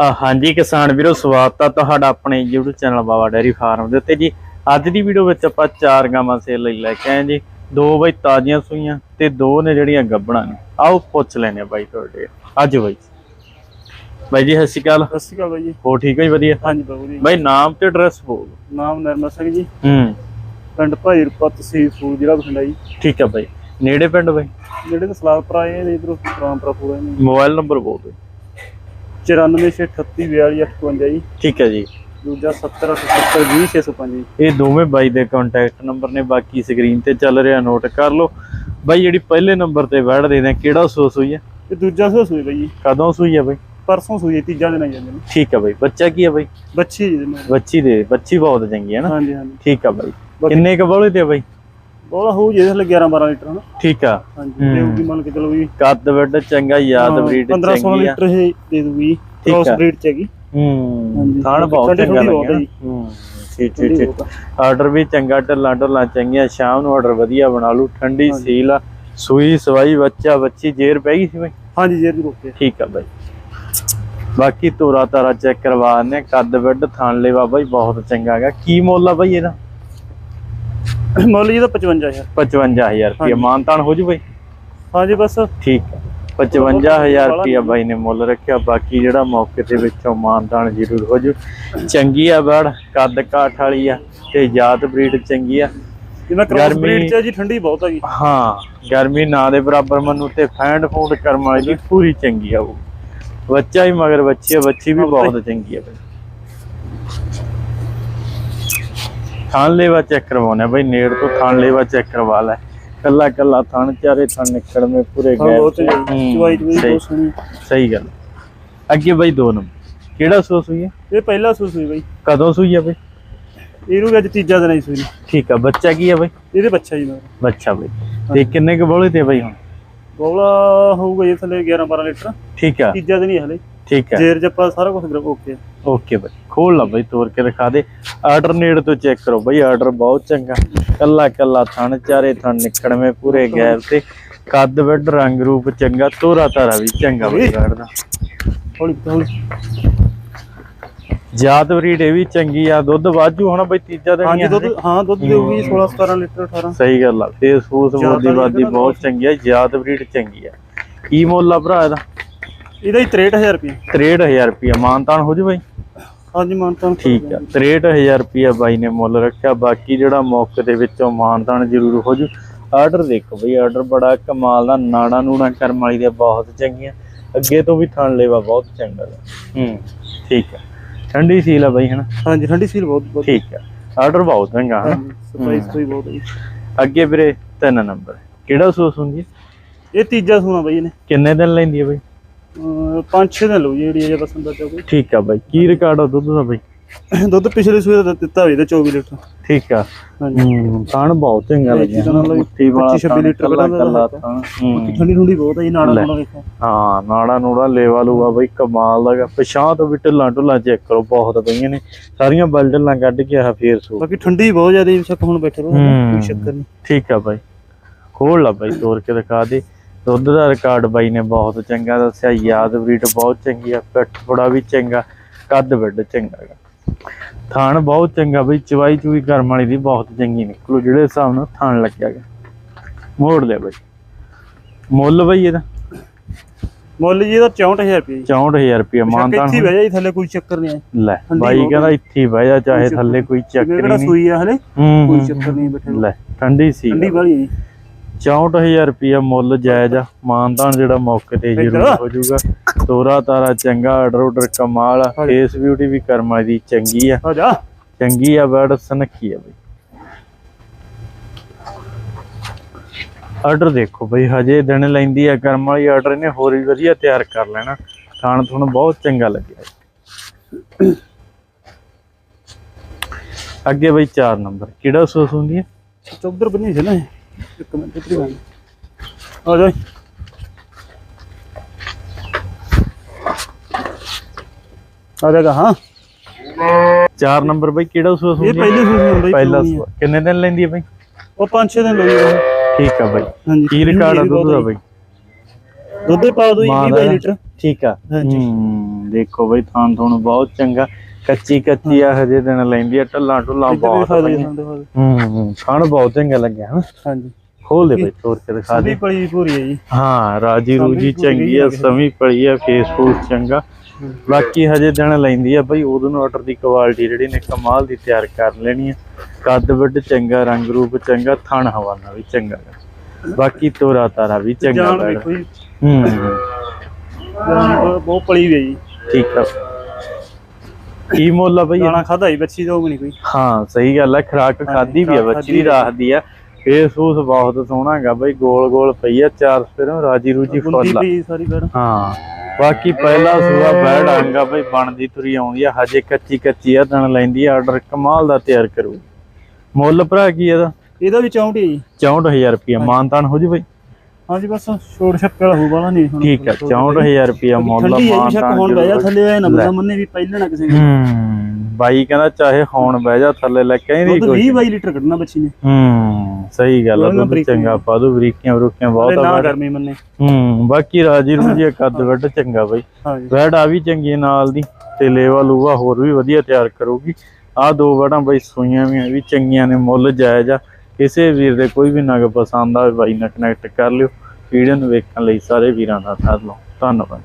ਹਾਂਜੀ ਕਿਸਾਨ ਵੀਰੋ ਸਵਾਗਤ ਆ ਤੁਹਾਡਾ ਆਪਣੇ YouTube channel Baba dairy farm ਦੇ ਉੱਤੇ ਜੀ। ਅੱਜ ਦੀ ਵੀਡੀਓ ਵਿੱਚ ਆਪਾਂ ਚਾਰ ਗਾਵਾਂ ਸੇਲ ਲਈ ਲੈ ਕੇ ਆਏ ਜੀ। ਦੋ ਬਈ ਤਾਜ਼ੀਆਂ ਸੂਈਆਂ ਤੇ ਦੋ ਨੇ ਜਿਹੜੀਆਂ ਗੱਬਣਾ ਨੇ। ਆਓ ਪੁੱਛ ਲੈਨੇ ਆ ਬਾਈ ਤੁਹਾਡੇ। ਅੱਜ ਬਾਈ। ਬਾਈ ਜੀ ਸਤਿ ਸ਼੍ਰੀ ਅਕਾਲ। ਸਤਿ ਸ਼੍ਰੀ ਅਕਾਲ ਬਾਈ ਜੀ। ਹੋ ਠੀਕ ਹੋ ਜੀ ਵਧੀਆ? ਹਾਂਜੀ ਬਾਬੂ ਜੀ ਬਾਈ ਨਾਮ ਤੇ ਐਡਰੈਸ ਬੋਲ। ਨਾਮ ਨਰਮਲ ਸਿੰਘ ਜੀ। ਹੂੰ। ਪਿੰਡ ਭਾਈਰਪਾ ਤਹਿਸੀਲ ਫੂਲ ਜ਼ਿਲ੍ਹਾ ਬਠਿੰਡਾ ਜੀ। ਠੀਕ ਆ ਬਾਈ। ਨੇੜੇ ਪਿੰਡ ਬਾਈ? ਜਿਹੜੇ ਤਾਂ ਆਏ ਨੇ ਇਧਰੋਂ ਰਾਮਪੁਰਾ ਪੂਰਾ ਨੇ ਮੋਬਾਈਲ ਨੰਬਰ ਬੋਲ ਦਿਓ। 9468422858 ਜੀ। ਠੀਕ ਹੈ ਜੀ। ਦੂਜਾ 7078200605 ਜੀ। ਇਹ ਦੋਵੇਂ ਬਾਈ ਦੇ ਕੰਟੈਕਟ ਨੰਬਰ ਨੇ ਬਾਕੀ ਸਕਰੀਨ ਤੇ ਚੱਲ ਰਿਹਾ ਨੋਟ ਕਰ ਲਓ। ਬਾਈ ਜਿਹੜੀ ਪਹਿਲੇ ਨੰਬਰ ਤੇ ਵੜ ਦੇ ਨੇ ਕਿਹੜਾ ਹੋਈ ਹੈ? ਤੇ ਦੂਜਾ ਸੋ ਸੂਈ ਬਾਈ ਜੀ। ਕਦੋਂ ਸੂਈ ਹੈ ਬਾਈ? ਪਰਸੋਂ ਸੂਈ ਹੈ, ਤੀਜਾ ਦਿਨ ਆ ਜਾਂਦੇ ਨੇ। ਠੀਕ ਆ ਬਾਈ ਬੱਚਾ ਕੀ ਆ ਬਾਈ? ਬੱਚੀ ਜੀ ਬੱਚੀ ਦੇ ਬੱਚੀ ਬਹੁਤ ਚੰਗੀ ਹੈ ਨਾ? ਹਾਂਜੀ ਹਾਂਜੀ। ਠੀਕ ਆ ਬਾਈ। ਕਿੰਨੇ ਕ ਬੋਲੇ ਤੇ ਬਾਈ? ਉਹਦਾ ਹੋਊ ਜੀ ਇਹਦੇ 11 12 ਲੀਟਰ ਹਨਾ ਠੀਕ ਆ ਹਾਂਜੀ ਹੂੰ। ਦੇਊਗੀ ਮੰਨ ਕੇ ਚਲੋ ਵੀ ਕੱਦ ਵੱਡ ਚੰਗਾ ਯਾਦ ਬਰੀਡ 15 16 ਚੰਗੀ ਆ ਲੀਟਰ ਇਹ ਦੇ ਦੂਗੀ ਕ੍ਰੋਸ। ਬਰੀਡ ਚ ਹੈਗੀ ਹੂੰ। ਥਾਣ ਬਹੁਤ ਚੰਗਾ ਲੱਗਿਆ। ਹੂੰ ਠੀਕ ਠੀਕ ਠੀਕ। ਆਰਡਰ ਵੀ ਚੰਗਾ ਢੱਲਾ ਢੱਲਾ ਚੰਗੀਆਂ ਸ਼ਾਮ ਨੂੰ ਆਰਡਰ ਵਧੀਆ ਬਣਾ ਲੂ ਠੰਡੀ। ਸੀਲ ਆ ਸੂਈ ਸਵਾਈ ਬੱਚਾ ਬੱਚੀ ਜੇਰ ਪੈ ਗਈ ਸੀ ਬਾਈ ਹਾਂਜੀ ਜੀ ਰੋਕੇ ਠੀਕ ਆ ਬਾਈ ਬਾਕੀ ਤੋਰਾ ਤਾਰਾ ਚੈੱਕ ਕਰਵਾ ਨੇ ਕੱਦ ਵੱਡ ਥਾਣ ਲੈਵਾ ਬਾਈ ਬਹੁਤ ਚੰਗਾ ਹੈਗਾ ਕੀ ਮੁੱਲ ਆ ਬਾਈ ਇਹਦਾ ਮੁੱਲ ਜੀ ਦਾ 55000 55000 ਰੁਪਏ। ਮਾਨਤਾਨ ਹੋ ਜੂ ਬਾਈ? ਹਾਂਜੀ ਬਸ। ਠੀਕ ਹੈ। 55000 ਰੁਪਏ ਬਾਈ ਨੇ ਮੁੱਲ ਰੱਖਿਆ। ਬਾਕੀ ਜਿਹੜਾ ਮੌਕੇ ਤੇ ਵਿੱਚੋਂ ਮਾਨਤਾਨ ਜ਼ਰੂਰ ਹੋ ਜੂ। ਚੰਗੀ ਆ ਬੜ ਕੱਦ ਕਾਠ ਵਾਲੀ ਆ ਤੇ ਜਾਤ ਬਰੀਡ ਚੰਗੀ ਆ। ਜਿਵੇਂ ਕ੍ਰੋਸ ਬਰੀਡ ਚ ਜੀ ਠੰਡੀ ਬਹੁਤ ਆ ਜੀ। ਹਾਂ ਗਰਮੀ ਨਾ ਦੇ ਬਰਾਬਰ ਮਨੂੰ ਤੇ ਫੈਂਡ ਫੂਡ ਕਰਮ ਵਾਲੀ ਪੂਰੀ ਚੰਗੀ ਆ ਉਹ। ਬੱਚਾ ਵੀ ਮਗਰ ਬੱਚੀ ਆ ਬੱਚੀ ਵੀ ਬਹੁਤ ਚੰਗੀ ਆ ਬਈ। ਥਾਣ ਲੈਵਾ ਚੈੱਕ ਕਰਵਾਉਣਾ ਬਈ ਨੇੜ ਤੋਂ ਥਾਣ ਲੈਵਾ ਚੈੱਕ ਕਰਵਾ ਲੈ। ਕੱਲਾ ਕੱਲਾ ਥਣ ਚਾਰੇ ਥਣ ਨਿਕੜਵੇਂ ਪੂਰੇ ਹਾਂ ਗਏ ਬਹੁਤ ਸਹੀ। ਗੱਲ। ਅੱਗੇ ਬਈ ਦੋ ਨੰਬਰ। ਕਿਹੜਾ ਸੂਆ ਸੂਈ ਹੈ? ਇਹ ਪਹਿਲਾ ਸੂ ਸੂਈ ਬਾਈ। ਕਦੋਂ ਸੂਈ ਹੈ ਬਈ? ਇਹਨੂੰ ਅੱਜ ਤੀਜਾ ਦਿਨ ਆਈ ਸੂਈ। ਠੀਕ ਆ ਬੱਚਾ ਕੀ ਹੈ ਬਈ? ਇਹਦੇ ਬੱਚਾ ਜੀ ਮੇਰਾ। ਬੱਚਾ ਬਈ। ਤੇ ਕਿੰਨੇ ਕੁ ਬੋਲੇ ਤੇ ਬਈ ਹੁਣ? ਬੋਲਾ ਹੋਊਗਾ ਜੀ ਥੱਲੇ 11 12 ਲੀਟਰ। ਠੀਕ ਆ। ਤੀਜਾ ਦਿਨ ਹੀ ਹਲੇ। ਠੀਕ ਆ ਜੇਰ ਜੱਪਾ ਸਾਰਾ ਕੁਝ ਓਕੇ ਓਕੇ ਬਾਈ ਖੋਲ ਲਾ ਬਾਈ ਤੋੜ ਕੇ ਦਿਖਾ ਦੇ। ਆਰਡਰ ਨੇੜ ਤੋਂ ਚੈੱਕ ਕਰੋ ਬਾਈ ਆਰਡਰ ਬਹੁਤ ਚੰਗਾ। ਕੱਲਾ ਕੱਲਾ ਥਣ ਚਾਰੇ ਥਣ ਨਿਕੜਵੇਂ ਪੂਰੇ ਗੈਰ ਤੇ। ਕੱਦ ਵੱਡ ਰੰਗ ਰੂਪ ਚੰਗਾ ਤੋਰਾ ਤਾਰਾ ਵੀ ਚੰਗਾ ਬਾਈ ਗਾੜ ਦਾ ਹੌਲੀ ਹੌਲੀ। ਜਾਤ ਬਰੀਡ ਇਹ ਵੀ ਚੰਗੀ ਆ ਦੁੱਧ ਵਾਜੂ ਹੁਣ ਬਾਈ ਤੀਜਾ ਦਿਨ ਹੀ ਹਾਂਜੀ ਦੁੱਧ ਹਾਂ ਦੁੱਧ ਦੇਊਗੀ 16 17 ਲੀਟਰ 18 ਸਹੀ ਗੱਲ ਆ ਫੇਸ ਫੂਸ ਬਾਦੀ ਤਾਂ ਬਹੁਤ ਚੰਗੀ ਆ ਜਾਤ ਬਰੀਡ ਚੰਗੀ ਆ। ਕੀ ਮੁੱਲ ਆ ਭਰਾ ਇਹਦਾ? ਇਹਦਾ ਹੀ 63000 ਰੁਪਏ 63000 ਰੁਪਿਆ ਮਾਨਤਾਨ ਹੋ ਜੂ ਬਾਈ? ਹਾਂਜੀ ਮਾਨਤਾਨ ਠੀਕ ਆ। 63000 ਰੁਪਿਆ ਬਾਈ ਨੇ ਮੁੱਲ ਰੱਖਿਆ। ਬਾਕੀ ਜਿਹੜਾ ਮੌਕੇ ਦੇ ਵਿੱਚੋਂ ਮਾਨਤਾਨ ਜ਼ਰੂਰ ਹੋ ਜੂ। ਆਰਡਰ ਦੇਖੋ ਬਈ ਆਰਡਰ ਬੜਾ ਕਮਾਲ ਦਾ। ਨਾੜਾ ਨੂੜਾ ਕਰਮ ਵਾਲੀ ਦੇ ਬਹੁਤ ਚੰਗੀਆਂ। ਅੱਗੇ ਤੋਂ ਵੀ ਥਣ ਲੈਵਾ ਬਹੁਤ ਚੰਗਾ। ਹੂੰ। ਠੀਕ ਆ। ਠੰਡੀ ਸੀਲ ਆ ਬਈ ਹਨਾ? ਹਾਂਜੀ ਠੰਡੀ ਸੀਲ ਬਹੁਤ ਬਹੁਤ। ਠੀਕ ਆ। ਆਰਡਰ ਬਹੁਤ ਚੰਗਾ ਹਨਾ? ਸਪਾਈਸ ਤੋਂ ਹੀ ਬਹੁਤ ਹੈ। ਅੱਗੇ ਵੀਰੇ ਤਿੰਨ ਨੰਬਰ। ਕਿਹੜਾ ਸੂਸ ਹੁੰਦੀ? ਇਹ ਤੀਜਾ ਸੋਨਾ ਬਾਈ ਇਹਨੇ। ਕਿੰਨੇ ਦਿਨ ਲੈਂਦੀ ਹੈ ਬਈ? ਪੰਜ ਛੇ ਦਿਨ ਲਓ ਜੀ ਜਿਹੜੀ ਅਜੇ ਪਸੰਦ ਆ ਚਾਹੋਗੇ ਠੀਕ ਆ ਬਾਈ ਕੀ ਰਿਕਾਰਡ ਆ ਦੁੱਧ ਦਾ ਬਾਈ? ਦੁੱਧ ਪਿਛਲੇ ਸੂਏ ਦਾ ਦਿੱਤਾ ਹੋਈ ਤੇ 24 ਲੀਟਰ। ਠੀਕ ਆ। ਹਾਂਜੀ। ਹੂੰ ਥਣ ਬਹੁਤ ਚੰਗਾ ਇਹ ਲੱਗਿਆ। ਚੀਜ਼ਾਂ ਨਾਲ ਵੀ ਮੁੱਠੀ ਵਾਲਾ 25 ਥਣ, ਲੀਟਰ ਕੱਲਾ ਕੱਢਣ ਦਾ ਕੱਲਾ ਹੈਗਾ। ਥਣ। ਬਾਕੀ ਹੂੰ। ਠੰਡੀ ਠੰਡੀ ਬਹੁਤ ਹੈ ਜੀ ਨਾੜਾ ਲੈ। ਨੂੜਾ ਵੇਖੋ। ਹਾਂ ਨਾੜਾ ਨੂੜਾ ਲੇਵਾ ਲੂਆ ਬਈ ਕਮਾਲ ਦਾ ਗਾ। ਪਿਛਾਂਹ ਤੋਂ ਵੀ ਢਿੱਲਾਂ ਢੁੱਲਾਂ ਚੈੱਕ ਕਰੋ ਬਹੁਤ ਪਈਆਂ ਨੇ। ਸਾਰੀਆਂ ਬਲ ਢਿੱਲਾਂ ਕੱਢ ਕੇ ਆ ਫੇਰ ਸੂ। ਬਾਕੀ ਠੰਡੀ ਬਹੁਤ ਜ਼ਿਆਦਾ ਹੀ ਸ਼ੱਕ ਹੁਣ ਬੈਠੇ ਰਹੋ। ਕੋਈ ਚੱਕਰ ਨਹੀਂ। ਠੀਕ ਆ ਬਾਈ। ਖੋਲ ਲਾ ਬਾਈ ਤੋੜ ਕੇ ਦਿਖਾ ਦੇ। ਦੁੱਧ ਦਾ ਰਿਕਾਰਡ ਬਾਈ ਨੇ ਬਹੁਤ ਚੰਗਾ ਦੱਸਿਆ ਯਾਦ ਬਰੀਡ ਬਹੁਤ ਚੰਗੀ ਆ ਪਿੱਠ ਬੜਾ ਵੀ ਚੰਗਾ ਕੱਦ ਵੱਡ ਚੰਗਾ ਥਾਣ ਬਹੁਤ ਚੰਗਾ ਬਈ ਚਵਾਈ ਚੂਈ ਕਰਮ ਵਾਲੀ ਦੀ ਬਹੁਤ ਚੰਗੀ ਨਿਕਲੂ ਜਿਹੜੇ ਹਿਸਾਬ ਨਾਲ ਥਾਣ ਲੱਗਿਆ ਗਾ ਮੋੜ ਲਿਆ ਬਾਈ। ਮੁੱਲ ਬਈ ਇਹਦਾ? ਮੁੱਲ ਜੀ ਇਹਦਾ 64000 ਰੁਪਏ ਜੀ। 64000 ਰੁਪਏ ਮਾਨਤਾਨ ਇੱਥੇ ਬਹਿ ਜਾ ਥੱਲੇ ਕੋਈ ਚੱਕਰ ਨਹੀਂ ਲੈ ਬਾਈ ਕਹਿੰਦਾ ਇੱਥੇ ਬਹਿ ਜਾ ਚਾਹੇ ਥੱਲੇ ਕੋਈ ਚੱਕਰ ਨਹੀਂ ਸੂਈ ਆ ਹਲੇ? ਹੂੰ ਕੋਈ ਚੱਕਰ ਨਹੀਂ ਬੈਠੇ। ਲੈ ਠੰਡੀ ਸੀ ਠੰਡੀ ਵਾਲੀ ਜੀ। 64000 ਰੁਪਿਆ ਮੁੱਲ ਜਾਇਜ਼ ਆ। ਮਾਨਤਾਨ ਜਿਹੜਾ ਮੌਕੇ ਤੇ ਜ਼ਰੂਰ। ਹੋ ਜਾਊਗਾ ਤੋਰਾ ਤਾਰਾ ਚੰਗਾ ਆਰਡਰ ਆਰਡਰ ਕਮਾਲ ਆ। ਫੇਸ ਬਿਊਟੀ ਵੀ ਕਰਮਾ ਦੀ ਚੰਗੀ ਆ। ਚੰਗੀ ਆ ਬੜ ਸਨਖੀ ਆ ਬਈ। ਆਰਡਰ ਦੇਖੋ ਬਈ ਹਜੇ ਦਿਨ ਲੈਂਦੀ ਆ ਕਰਮ ਵਾਲੀ ਆਰਡਰ ਇਹਨੇ ਹੋਰ ਵੀ ਵਧੀਆ ਤਿਆਰ ਕਰ ਲੈਣਾ। ਖਾਣ ਤੁਹਾਨੂੰ ਬਹੁਤ ਚੰਗਾ ਲੱਗਿਆ। ਅੱਗੇ ਬਈ 4 ਨੰਬਰ ਕਿਹੜਾ ਸੋਸ ਹੁੰਦੀ ਹੈ ਚੌਧਰ ਬਣੀ ਸੀ ਨਾ। ਇੱਕ ਮਿੰਟ ਇੱਧਰ ਹੀ ਆ ਜਾ ਆ ਜਾਗਾ ਹਾਂ। 4 ਨੰਬਰ ਬਈ ਕਿਹੜਾ ਸੋਸ ਇਹ ਹੁੰਦੀ ਹੈ? ਪਹਿਲੇ ਸੂਈ ਹੁੰਦਾ ਪਹਿਲਾ ਸੂਆ। ਕਿੰਨੇ ਦਿਨ ਲੈਂਦੀ ਹੈ ਬਈ? ਉਹ 5-6 ਦਿਨ ਲੋਈ ਠੀਕ ਆ ਬਈ। ਕੀ ਰਿਕਾਰਡ ਆ ਦੁੱਧ ਦਾ ਬਈ? ਦੁੱਧ ਪਾ ਦੋ ਜੀ ਮਾਂ 20 ਦਾ? ਲੀਟਰ। ਠੀਕ ਆ। ਹਾਂਜੀ। ਹੂੰ ਦੇਖੋ ਬਈ ਥਾਂ ਤੁਹਾਨੂੰ ਬਹੁਤ ਚੰਗਾ ਕੱਚੀ ਕੱਚੀ ਆ ਹਜੇ ਦਿਨ ਲੈਂਦੀ ਆ ਢੱਲਾਂ ਢੁੱਲਾਂ ਬਹੁਤ ਪਈਆਂ। ਦਿਓ। ਹੂੰ ਖਾਣ ਬਹੁਤ ਚੰਗਾ ਲੱਗਿਆ ਹਨਾ? ਹਾਂਜੀ। ਖੋਲ ਦੇ ਬਈ ਤੋੜ ਕੇ ਦਿਖਾ ਦੇ। ਪਲੀ ਪੂਰੀ ਹੈ ਜੀ। ਹਾਂ ਰਾਜੀ ਸਮੀ ਰੂਜੀ ਚੰਗੀ ਆ। ਸਮੀ ਪੜੀ ਆ ਫੇਸਬੁੱਕ ਚੰਗਾ। ਬਾਕੀ ਹਜੇ ਦਿਨ ਲੈਂਦੀ ਆ ਬਈ ਉਦੋਂ ਨੂੰ ਆਰਡਰ ਦੀ ਕੁਆਲਿਟੀ ਜਿਹੜੀ ਨੇ ਕਮਾਲ ਦੀ ਤਿਆਰ ਕਰ ਲੈਣੀ ਆ। ਕੱਦ ਵੱਡ ਚੰਗਾ ਰੰਗ ਰੂਪ ਚੰਗਾ ਥਣ ਹਵਾਨਾ ਵੀ ਚੰਗਾ। ਬਾਕੀ ਤੋਰਾ ਤਾਰਾ ਵੀ ਚੰਗਾ ਜਾਨ ਹੂੰ। ਬਹੁਤ- ਪਲੀ ਵੀ ਹੈ ਜੀ। ਠੀਕ ਆ। ਕੀ ਮੁੱਲ ਆ ਬਈ? ਦਾਣਾ ਖਾਦਾ ਹੀ ਬੱਚੀ ਦਾ ਉਹ ਵੀ ਨਹੀਂ ਕੋਈ। ਹਾਂ ਸਹੀ ਗੱਲ ਹੈ ਖਰਾਕ ਖਾਦੀ ਵੀ ਆ ਬੱਚੀ ਆ। ਰਾਖਦੀ ਆ। ਫੇਸਬੁੱਕ ਬਹੁਤ ਸੋਹਣਾ ਹੈਗਾ ਬਈ ਗੋਲ ਗੋਲ ਪਈ ਆ ਚਾਰ ਸਪੇਰੋਂ ਰਾਜੀ ਰੂਜੀ ਫੁੱਲ ਆ। ਹਾਂ ਬਾਕੀ ਪਹਿਲਾ ਸੂਆ ਬੈੜ ਆਂਗਾ ਬਈ ਬਣਦੀ ਤੁਰੀ ਆਉਂਦੀ ਆ ਹਜੇ ਕੱਚੀ ਕੱਚੀ ਆ ਤਣ ਲੈਂਦੀ ਆ ਆਰਡਰ ਕਮਾਲ ਦਾ ਤਿਆਰ ਕਰੂ। ਮੁੱਲ ਭਰਾ ਕੀ ਇਹਦਾ? ਇਹਦਾ ਵੀ ਚੌਂਟ ਹੀ ਹੈ ਜੀ। 64000 ਰੁਪਿਆ ਮਾਨਤਾਨ ਹੋ ਜੀ ਬਈ। ਹਾਂਜੀ ਬਸ ਛੋੜ ਛੱਪੇ ਵਾਲਾ ਹੋਊ ਵਾਲਾ ਨਹੀਂ ਹੁਣ ਠੀਕ ਆ 64000 ਰੁਪਿਆ ਮੁੱਲ ਹੈ ਜੀ ਸ਼ੱਕ ਮਾਨਤਾਨ ਹੁਣ ਬਹਿ ਜਾ। ਥੱਲੇ ਐ ਨਾ। ਬੰਦਾ ਮੰਨੇ ਵੀ ਪਹਿਲਾਂ ਨਾ ਕਿਸੇ ਨੇ। ਹੂੰ ਬਾਈ ਕਹਿੰਦਾ ਚਾਹੇ ਹੁਣ ਬਹਿ ਜਾ ਥੱਲੇ ਲੈ ਕਹਿੰਦੀ ਕੋਈ 20 22 ਲੀਟਰ ਕੱਢਣਾ ਬੱਚੀ ਨੇ। ਹੂੰ ਸਹੀ ਗੱਲ ਆ ਦੁੱਧ ਚੰਗਾ ਪਾ ਦੋ ਬਰੀਕੀਆਂ ਬਰੂਕੀਆਂ ਬਹੁਤ ਆ। ਗਰਮੀ ਮੰਨੇ। ਹੂੰ ਬਾਕੀ ਰਾਜੀ ਰੂਜੀ ਕੱਦ ਵੱਡ ਚੰਗਾ ਬਈ। ਬੈੜ ਆ ਵੀ ਚੰਗੀ ਹੈ ਨਾਲ ਦੀ ਤੇ ਲੇਵਾ ਲੂਵਾ ਹੋਰ ਵੀ ਵਧੀਆ ਤਿਆਰ ਕਰੂਗੀ। ਆ ਦੋ ਵੜਾਂ ਬਈ ਸੂਈਆਂ ਵੀ ਆ, ਵੀ ਚੰਗੀਆਂ ਨੇ ਮੁੱਲ ਜਾਇਜ਼ ਆ। ਕਿਸੇ ਵੀਰ ਦੇ ਕੋਈ ਵੀ ਨਗ ਪਸੰਦ ਆਵੇ ਬਾਈ ਨਾਲ ਕਨੈਕਟ ਕਰ ਲਿਓ। ਵੀਡੀਓ ਨੂੰ ਵੇਖਣ ਲਈ ਸਾਰੇ ਵੀਰਾਂ ਦਾ ਧੰਨਵਾਦ ਧੰਨਵਾਦ।